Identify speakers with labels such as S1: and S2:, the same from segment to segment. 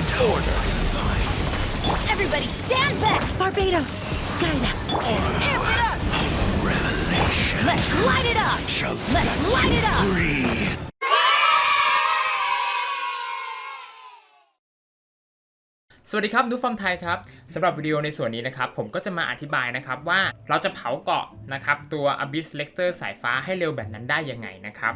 S1: is order.
S2: Everybody stand back! Barbados, guide us. Amp it up! Let's light it up!
S1: Shall
S2: Let's light it up!
S1: breathe.
S3: สวัสดีครับนูฟอร์มไทยครับสำหรับวิดีโอในส่วนนี้นะครับ ผมก็จะมาอธิบายนะครับว่าเราจะเผาเกาะนะครับตัว Abyss Lecter สายฟ้าให้เร็วแบบนั้นได้ยังไงนะครับ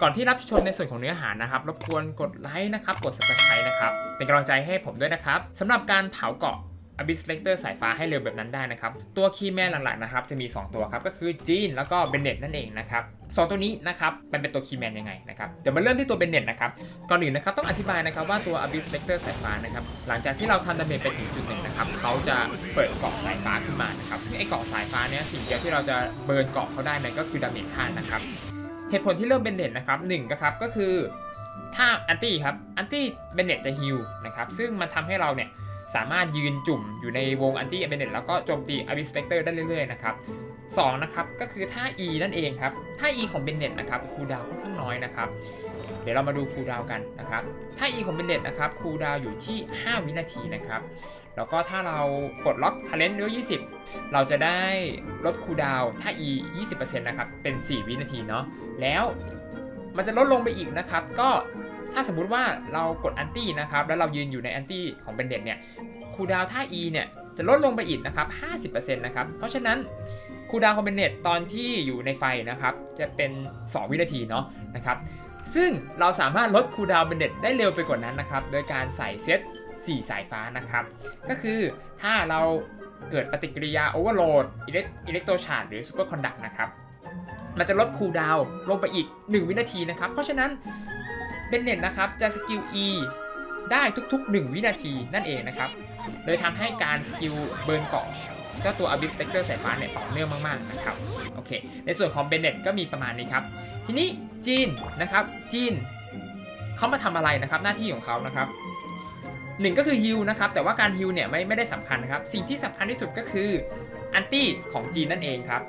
S3: ก่อนที่รับชมในส่วนของเนื้อหานะครับ รบกวนกดไลค์นะครับ กด subscribe นะครับ เป็นกำลังใจให้ผมด้วยนะครับสำหรับการเผาเกาะ Abyss Lecter สายฟ้าให้เร็วแบบนั้นได้นะครับ ตัวคีย์แมนหลักๆนะครับจะมี 2 ตัวครับ ก็คือจีนแล้วก็เบนเน็ตนั่นเองนะครับสองตัวนี้นะครับมันเป็นตัวคีย์แมนยังไงนะครับเดี๋ยวมาเริ่มที่ตัวเบนเน็ตนะครับก่อนอื่นนะครับต้องอธิบายนะครับว่าตัว Abyss Lecter สายฟ้านะครับหลังจากที่เราทำดาเมจไปถึงจุดหนึ่งนะครับเขาจะเปิดเกาะสายฟ้าขึ้นมานะครับซึ่งไอ้เกาะสายฟ้าเนี้ยสิ่งเดียวที่เราจะเบิร์นเกาะเขาได้นั่นก็คือดาเมจท่านนะครับเหตุผลที่เลือกเบนเน็ตนะครับหนึ่งก็ครับก็คือถ้าอันตี้ครับอันตี้เบนเน็ตจะฮิลนะครับซึ่งมันทำให้เราเนี่ย สามารถยืนจุ่มอยู่ในวงอันตี้เบนเนตแล้วก็โจมตีอ b ิสเ s กเตอร์ได้เรื่อยๆนะครับสองนะครับก็คือท่า E นั่นเองครับท่า E ของเบนเน็ตนะครับคูดาวค่อนข้างน้อยนะครับเดี๋ยวเรามาดูคูดาวกันนะครับท่า E ของเบนเน็ตนะครับคูดาวอยู่ที่ 5 วินาทีนะครับแล้วก็ถ้าเราปลดล็อกท a เลนต์ด้วย 20 เราจะได้ลดคูดาวน์ถ้า E 20%นะครับเป็น 4 วินาทีเนาะแล้วมันจะลดลงไปอีกนะครับก็ ถ้าสมมุติว่าเรากดอันตี้นะครับ แล้วเรายืนอยู่ในอันตี้ของเบนเด t เนี่ยคูลดาวท่า E เนี่ยจะลดลงไปอีกนะครับ 50%นะครับ เพราะฉะนั้นคูลดาวน์ของเบนเด t ตอนที่อยู่ในไฟนะครับ จะเป็น 2 วินาทีเนาะนะครับ ซึ่งเราสามารถลดคูลดาวเบนเด t ได้เร็วไปกว่านั้นนะครับ โดยการใส่เซต 4 สายฟ้านะครับ ก็คือถ้าเราเกิดปฏิกิริยาโอเวอร์โหลดอิเล็กโตรชาร์ดหรือซูเปอร์คอนดักนะครับ มันจะลดคูลดาวลงไปอีก 1 วินาทีนะครับ เพราะฉะนั้น เบนเน็ตนะครับจะสกิล E ได้ทุกๆ 1 วินาทีนั่นเองนะครับ โดยทำให้การสกิลเบิร์นเกาะเจ้าตัว Abyss Spectre สายฟ้าเนี่ยต่อเนื่องมากๆนะครับโอเค ในส่วนของเบนเน็ตก็มีประมาณนี้ครับ ทีนี้จีนนะครับจีนเขามาทำอะไรนะครับหน้าที่ของเขานะครับหนึ่งก็คือฮิลนะครับแต่ว่าการฮิลเนี่ยไม่ไม่ได้สำคัญนะครับ สิ่งที่สำคัญที่สุดก็คืออันตี้ของจีนนั่นเองครับ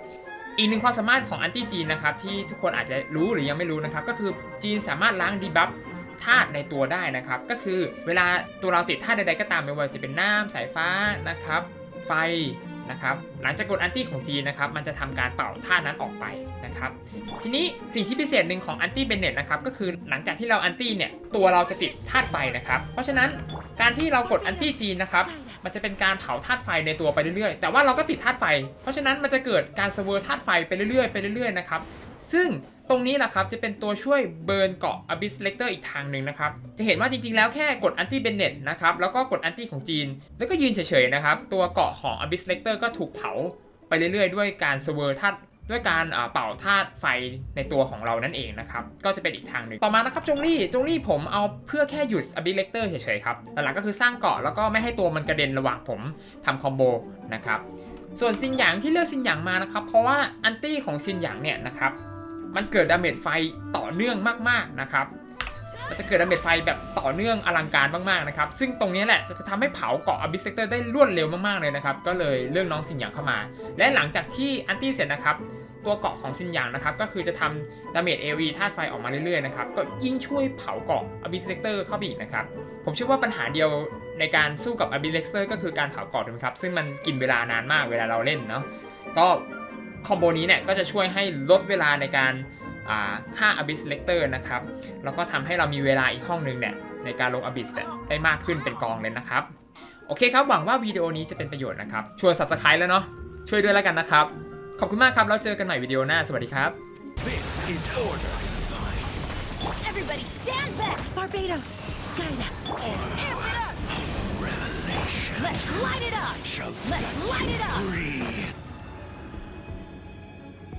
S3: อีกหนึ่งความสามารถของอันตี้จีนนะครับที่ทุกคนอาจจะรู้หรือยังไม่รู้นะครับก็คือจีนสามารถล้างดีบัฟธาตุในตัวได้นะครับ ก็คือเวลาตัวเราติดธาตุใดๆก็ตามไม่ว่าจะเป็นน้ำสายฟ้านะครับ ไฟนะครับหลังจากกดอันตี้ของจีนนะครับมันจะทำการเป่าธาตุนั้นออกไปนะครับทีนี้สิ่งที่พิเศษหนึ่งของอันตี้เบนเน็ตนะครับก็คือหลังจากที่เราอันตี้เนี่ยตัวเราจะติดธาตุไฟนะครับ เพราะฉะนั้นการที่เรากดอันตี้จีนนะครับ มันจะเป็นการเผาธาตุไฟในตัวไปเรื่อยๆ แต่ว่าเราก็ติดธาตุไฟ เพราะฉะนั้นมันจะเกิดการเสเวอธาตุไฟไปเรื่อยๆไปเรื่อยๆนะครับ ซึ่งตรงนี้แหละครับจะเป็นตัวช่วยเบิร์นเกาะ Abyss Lecter อีกทางหนึ่งนะครับ จะเห็นว่าจริงๆแล้วแค่กด Anti b e n n e t นะครับ แล้วก็กด Anti ของจีน แล้วก็ยืนเฉยๆนะครับ ตัวเกาะของ Abyss Lecter ก็ถูกเผาไปเรื่อยๆ ด้วยการเสเวอธาตุ ด้วยการเป่าธาตุไฟในตัวของเรานั่นเองนะครับ ก็จะเป็นอีกทางหนึ่งต่อมานะครับจงลี่จงลี่ผมเอาเพื่อแค่หยุดอบิเลกเตอร์เฉยๆครับหลักๆก็คือสร้างเกาะแล้วก็ไม่ให้ตัวมันกระเด็นระหว่างผมทำคอมโบนะครับส่วนซินหยางที่เลือกซินหยางมานะครับ เพราะว่าอันตี้ของซินหยางเนี่ยนะครับมันเกิดดาเมจไฟต่อเนื่องมากๆนะครับ มันจะเกิดดาเมจไฟแบบต่อเนื่องอลังการมากๆนะครับ ซึ่งตรงนี้แหละจะทำให้เผาเกาะอ b ิ s เ Sector ได้รวดเร็วมากๆเลยนะครับ ก็เลยเลือกน้องซินหยางเข้ามา และหลังจากที่อันตี้เสร็จนะครับ ตัวเกาะของซินหยางนะครับ ก็คือจะทำดาเมจ AV ธาตุไฟออกมาเรื่อยๆนะครับ ก็ยิ่งช่วยเผาเกาะอ b ิ s เ Sector เข้าไปอีกนะครับ ผมเชื่อว่าปัญหาเดียวในการสู้กับอ b ิ s เ Sector ก็คือการเผาเกาะถูกไหมครับ ซึ่งมันกินเวลานานมากเวลาเราเล่นเนาะ ก็คอมโบนี้เนี่ยก็จะช่วยให้ลดเวลาในการ อ่าฆ่า Abyss Lecter นะครับ แล้วก็ทำให้เรามีเวลาอีกห้องนึงเนี่ยในการลง Abyss เนี่ยได้มากขึ้นเป็นกองเลยนะครับ โอเคครับ หวังว่าวิดีโอนี้จะเป็นประโยชน์นะครับชวน Subscribe แล้วเนาะ ช่วยด้วยแล้วกันนะครับ ขอบคุณมากครับ แล้วเจอกันใหม่วิดีโอหน้า สวัสดีครับ
S1: This is order.
S2: Everybody stand back! Barbados, guide us. Amp it up! Let's light it up!
S1: Shall
S2: Let's light it up!
S1: breathe.